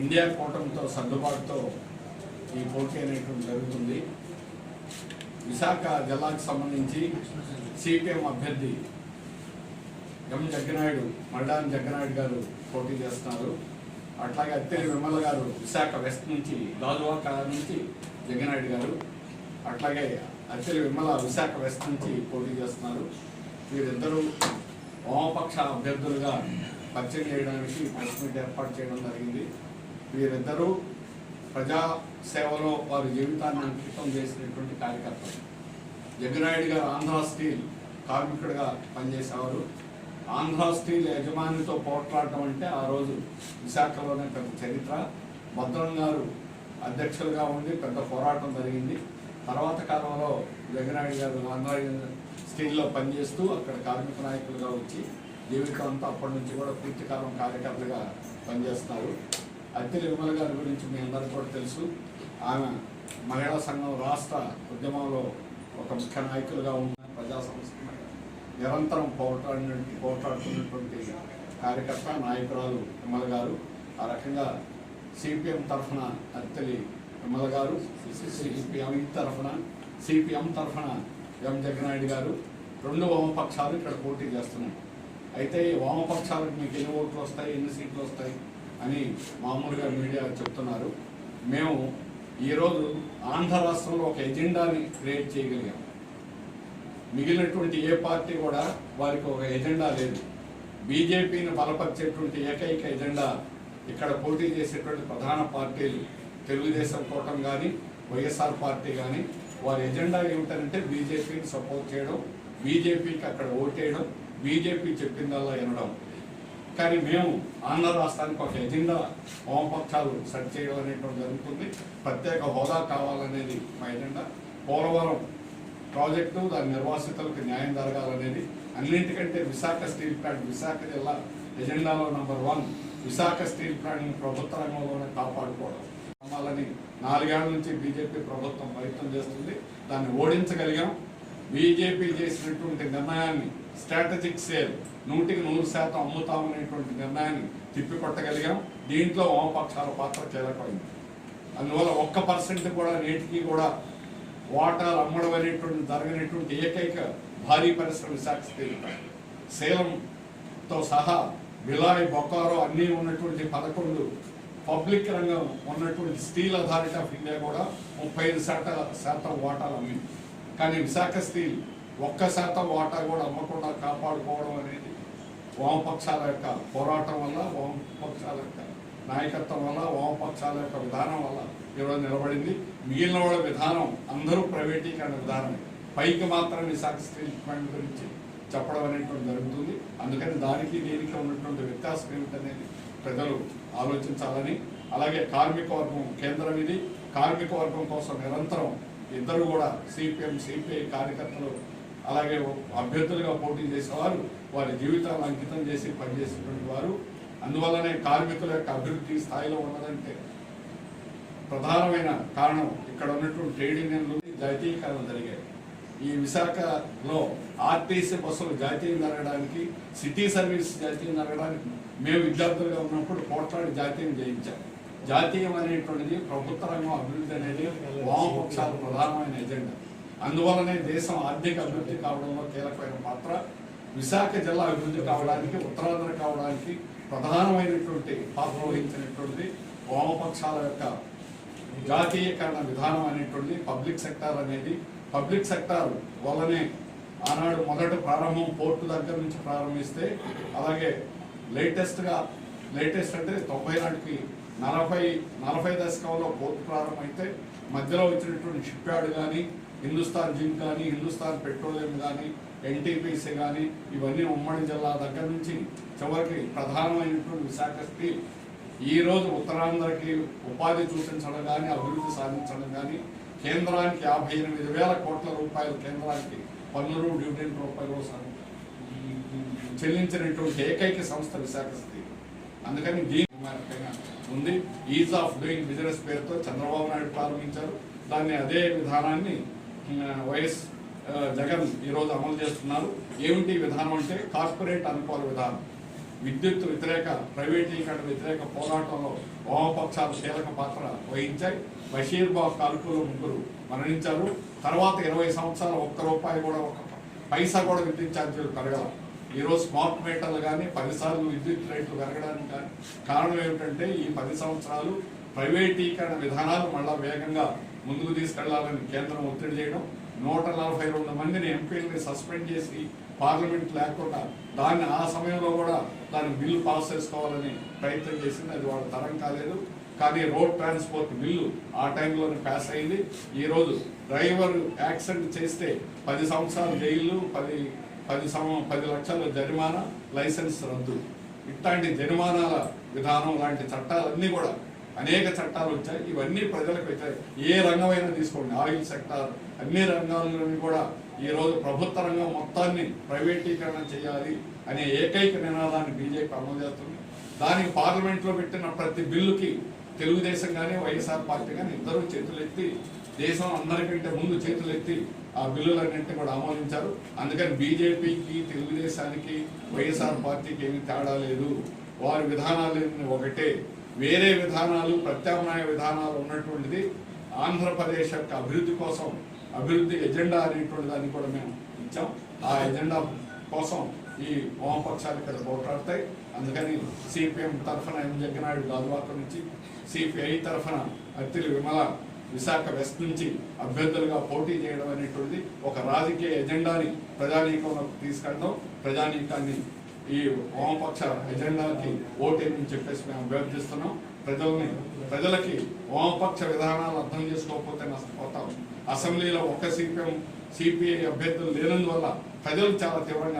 India కూటమితో సర్దుబాటుతో ఈ పోటీ అనేటువంటి జరుగుతుంది. విశాఖ జిల్లాకు సంబంధించి సిపిఎం అభ్యర్థి ఎం జగ్గనాయుడు మల్లాన్ జగ్గనాయుడు గారు పోటీ చేస్తున్నారు. అట్లాగే అత్తేరి విమల గారు విశాఖ వెస్ట్ నుంచి గాజువాక నుంచి జగ్గనాయుడు గారు. అట్లాగే అత్తేరి విమల విశాఖ వెస్ట్ నుంచి పోటీ చేస్తున్నారు. వీరిద్దరూ వామపక్ష అభ్యర్థులుగా పరిచయం చేయడానికి ప్రెస్ మీట్ ఏర్పాటు చేయడం జరిగింది. వీరిద్దరూ ప్రజా సేవలో వారి జీవితాన్ని అంకితం చేసినటువంటి కార్యకర్తలు. జగ్గనాయుడు గారు ఆంధ్ర స్టీల్ కార్మికుడిగా పనిచేసేవారు. ఆంధ్ర స్టీల్ యజమానితో పోట్లాడటం అంటే ఆ రోజు విశాఖలోనే పెద్ద చరిత్ర. భద్రం గారు అధ్యక్షులుగా ఉండి పెద్ద పోరాటం జరిగింది. తర్వాత కాలంలో జగనాయుడు గారు ఆంధ్ర స్టీల్లో పనిచేస్తూ అక్కడ కార్మిక నాయకులుగా వచ్చి జీవితం అంతా అప్పటి నుంచి కూడా పూర్తికాలం కార్యకర్తగా పనిచేస్తారు. అత్తిలి విమల గారి గురించి మీ అందరికీ కూడా తెలుసు. ఆమె మహిళా సంఘం రాష్ట్ర ఉద్యమంలో ఒక ముఖ్య నాయకులుగా ఉన్న ప్రజా సంస్థ నిరంతరం పోరాడిన పోరాడుతున్నటువంటి కార్యకర్త నాయకురాలు విమల గారు. ఆ రకంగా సిపిఎం తరఫున అత్తలి విమల గారు సిపిఎం తరఫున సిపిఎం తరఫున ఎం జగన్నాయుడు గారు రెండు వామపక్షాలు ఇక్కడ పోటీ చేస్తున్నాయి. అయితే ఈ వామపక్షాలకు మీకు ఎన్ని ఓట్లు వస్తాయి ఎన్ని సీట్లు వస్తాయి అని మామూలుగా మీడియా చెప్తున్నారు. మేము ఈరోజు ఆంధ్ర రాష్ట్రంలో ఒక ఎజెండాని క్రియేట్ చేయగలిగాం. మిగిలినటువంటి ఏ పార్టీ కూడా వారికి ఒక ఎజెండా లేదు. బీజేపీని బలపరిచేటువంటి ఏకైక ఎజెండా ఇక్కడ పోటీ చేసేటువంటి ప్రధాన పార్టీలు తెలుగుదేశం కూటమి కానీ వైఎస్ఆర్ పార్టీ కానీ వారి ఎజెండా ఏమిటంటే బీజేపీని సపోర్ట్ చేయడం బీజేపీకి అక్కడ ఓటేయడం బీజేపీ చెప్పిందల్లా వినడం. కానీ మేము ఆంధ్ర రాష్ట్రానికి ఒక ఎజెండా వామపక్షాలు సెట్ చేయడం అనేటువంటి జరుగుతుంది. ప్రత్యేక హోదా కావాలనేది మా ఎజెండా. పోలవరం ప్రాజెక్టు దాని నిర్వాసితులకు న్యాయం జరగాలనేది. అన్నింటికంటే విశాఖ స్టీల్ ప్లాంట్ విశాఖ జిల్లా ఎజెండాలో నంబర్ వన్. విశాఖ స్టీల్ ప్లాంట్ని ప్రభుత్వ రంగంలోనే కాపాడుకోవడం. కావాలని నాలుగేళ్ళ నుంచి బీజేపీ ప్రభుత్వం ప్రయత్నం చేస్తుంది. దాన్ని ఓడించగలిగాం. బీజేపీ చేసినటువంటి నిర్ణయాన్ని స్ట్రాటజిక్ సేల్ నూటికి నూరు శాతం అమ్ముతామనేటువంటి నిర్ణయాన్ని తిప్పికొట్టగలిగాం. దీంట్లో వామపక్షాల పాత్ర కీలకమైంది అందువల్ల ఒక్క పర్సెంట్ కూడా నేటికి కూడా వాటాలు అమ్మడం అనేటువంటి జరగనటువంటి ఏకైక భారీ పరిశ్రమ విశాఖ స్టీల్ సేలంతో సహా బిలాయ్ బొకారో అన్నీ ఉన్నటువంటి పదకొండు పబ్లిక్ రంగం ఉన్నటువంటి స్టీల్ అథారిటీ ఆఫ్ ఇండియా కూడా ముప్పై ఐదు శాతం శాతం వాటాలు అమ్మింది. కానీ విశాఖ స్టీల్ ఒక్క శాతం వాటా కూడా అమ్మకుండా కాపాడుకోవడం అనేది వామపక్షాల యొక్క పోరాటం వల్ల వామపక్షాల యొక్క నాయకత్వం వల్ల వామపక్షాల యొక్క విధానం వల్ల ఈరోజు నిలబడింది. మిగిలిన వాళ్ళ విధానం అందరూ ప్రైవేటీకరణ విధానం పైకి మాత్రం విశాఖ స్టీల్ ప్లాంట్ గురించి చెప్పడం అనేటువంటి జరుగుతుంది. అందుకని దానికి దీనికి ఉన్నటువంటి వ్యత్యాసం ఏమిటనేది ప్రజలు ఆలోచించాలని అలాగే కార్మిక వర్గం కేంద్రం ఇది. కార్మిక వర్గం కోసం నిరంతరం ఇద్దరు కూడా సిపిఎం సిపిఐ కార్యకర్తలు అలాగే అభ్యర్థులుగా పోటీ చేసేవారు వారి జీవితాలను అంకితం చేసి పనిచేసినటువంటి వారు. అందువల్లనే కార్మికుల యొక్క అభివృద్ధి స్థాయిలో ఉన్నదంటే ప్రధానమైన కారణం ఇక్కడ ఉన్నటువంటి ట్రేడ్ యూనియన్లు జాతీయకరణ జరిగాయి. ఈ విశాఖలో ఆర్టీసీ బస్సులు జాతీయం జరగడానికి సిటీ సర్వీస్ జాతీయం జరగడానికి మేము విద్యార్థులుగా ఉన్నప్పుడు పోట్లాడి జాతీయం జయించాం. జాతీయం అనేటువంటిది ప్రభుత్వ రంగం అభివృద్ధి అనేది వామపక్షాల ప్రధానమైన ఎజెండా. అందువలనే దేశం ఆర్థిక అభివృద్ధి కావడంలో కీలకమైన పాత్ర. విశాఖ జిల్లా అభివృద్ధి కావడానికి ఉత్తరాంధ్ర కావడానికి ప్రధానమైనటువంటి పాత్ర వహించినటువంటిది వామపక్షాల యొక్క జాతీయకరణ విధానం అనేటువంటిది పబ్లిక్ సెక్టార్ అనేది. పబ్లిక్ సెక్టార్ వల్లనే ఆనాడు మొదట ప్రారంభం పోర్టు దగ్గర నుంచి ప్రారంభిస్తే అలాగే లేటెస్ట్గా లేటెస్ట్ అంటే తొంభై నాటికి నలభై నలభై దశకంలో పోర్టు ప్రారంభమైతే మధ్యలో వచ్చినటువంటి షిప్ యార్డ్ కానీ హిందుస్థాన్ జింక్ కానీ హిందుస్థాన్ పెట్రోలియం కానీ ఎన్టీపీసీ కానీ ఇవన్నీ ఉమ్మడి జిల్లా దగ్గర నుంచి చివరికి ప్రధానమైనటువంటి విశాఖ స్టీల్. ఈరోజు ఉత్తరాంధ్రకి ఉపాధి చూపించడం కానీ అభివృద్ధి సాధించడం కానీ కేంద్రానికి యాభై ఎనిమిది వేల కోట్ల రూపాయలు కేంద్రానికి పన్నులు డ్యూటీ రూపాయలు స- చెల్లించినటువంటి ఏకైక సంస్థ విశాఖ స్టీల్ అందుకని దీని ఉంది. ఈజ్ ఆఫ్ డూయింగ్ బిజినెస్ పేరుతో చంద్రబాబు నాయుడు ప్రారంభించారు. దాన్ని అదే విధానాన్ని వైఎస్ జగన్ ఈరోజు అమలు చేస్తున్నారు. ఏమిటి విధానం అంటే కార్పొరేట్ అనుకూల విధానం. విద్యుత్ వ్యతిరేక ప్రైవేటీకరణ వ్యతిరేక పోరాటంలో వామపక్షాలు కీలక పాత్ర వహించాయి. బషీర్ బాబు కాల్పులు ముగ్గురు మరణించారు. తర్వాత ఇరవై సంవత్సరాలు ఒక్క రూపాయి కూడా ఒక పైసా కూడా విద్యుత్ ఛార్జీలు పెరగలం ఈరోజు స్మార్ట్ మీటర్లు కానీ పదిసార్లు విద్యుత్ రేట్లు పెరగడానికి కానీ కారణం ఏమిటంటే ఈ పది సంవత్సరాలు ప్రైవేటీకరణ విధానాలు మళ్ళా వేగంగా ముందుకు తీసుకెళ్ళాలని కేంద్రం ఒత్తిడి చేయడం నూట నలభై రెండు మందిని ఎంపీలని సస్పెండ్ చేసి పార్లమెంట్ లేకుండా దాన్ని ఆ సమయంలో కూడా దాని బిల్లు పాస్ చేసుకోవాలని ప్రయత్నం చేసింది. అది వాళ్ళ తరం కాలేదు. కానీ రోడ్ ట్రాన్స్పోర్ట్ బిల్లు ఆ టైంలోనే పాస్ అయింది. ఈరోజు డ్రైవర్ యాక్సిడెంట్ చేస్తే పది సంవత్సరాలు జైలు పది పది సం పది లక్షల జరిమానా లైసెన్స్ రద్దు. ఇట్లాంటి జరిమానాల విధానం లాంటి చట్టాలన్నీ కూడా అనేక చట్టాలు వచ్చాయి. ఇవన్నీ ప్రజలకు వచ్చాయి ఏ రంగమైనా తీసుకోండి. ఆయిల్ సెక్టార్ అన్ని రంగాల్లోని కూడా ఈ రోజు ప్రభుత్వ రంగం మొత్తాన్ని ప్రైవేటీకరణ చేయాలి అనే ఏకైక నినాదాన్ని బీజేపీ అమలు చేస్తుంది. దానికి పార్లమెంట్లో పెట్టిన ప్రతి బిల్లుకి తెలుగుదేశం కానీ వైఎస్ఆర్ పార్టీ కానీ ఇద్దరు చేతులెత్తి దేశం అందరికంటే ముందు చేతులెత్తి ఆ బిల్లులన్నింటినీ కూడా ఆమోదించారు. అందుకని బీజేపీకి తెలుగుదేశానికి వైఎస్ఆర్ పార్టీకి ఏమి తేడా లేదు. వారి విధానాలు ఒకటే. వేరే విధానాలు ప్రత్యామ్నాయ విధానాలు ఉన్నటువంటిది ఆంధ్రప్రదేశ్ యొక్క అభివృద్ధి కోసం అభివృద్ధి ఎజెండా అనేటువంటి దాన్ని కూడా మేము ఇచ్చాం. ఆ ఎజెండా కోసం ఈ వామపక్షాలు ఇక్కడ పోట్లాడతాయి అందుకని సిపిఎం తరఫున ఎం. జగ్గనాయుడు గాజువాక నుంచి సిపిఐ తరఫున అత్తిలి విమల విశాఖ వెస్ట్ నుంచి అభ్యర్థులుగా పోటీ చేయడం అనేటువంటిది ఒక రాజకీయ ఎజెండాని ప్రజానీకంలోకి తీసుకెళ్ళడం ప్రజానీకాన్ని ఈ వామపక్ష ఎజెండాకి ఓటేమని చెప్పేసి మేము అభ్యర్థిస్తున్నాం. ప్రజల్ని ప్రజలకి వామపక్ష విధానాలు అర్థం చేసుకోకపోతే నష్టపోతాం. అసెంబ్లీలో ఒక సిపిఎం సిపిఐ అభ్యర్థులు లేనందువల్ల ప్రజలు చాలా తీవ్రంగా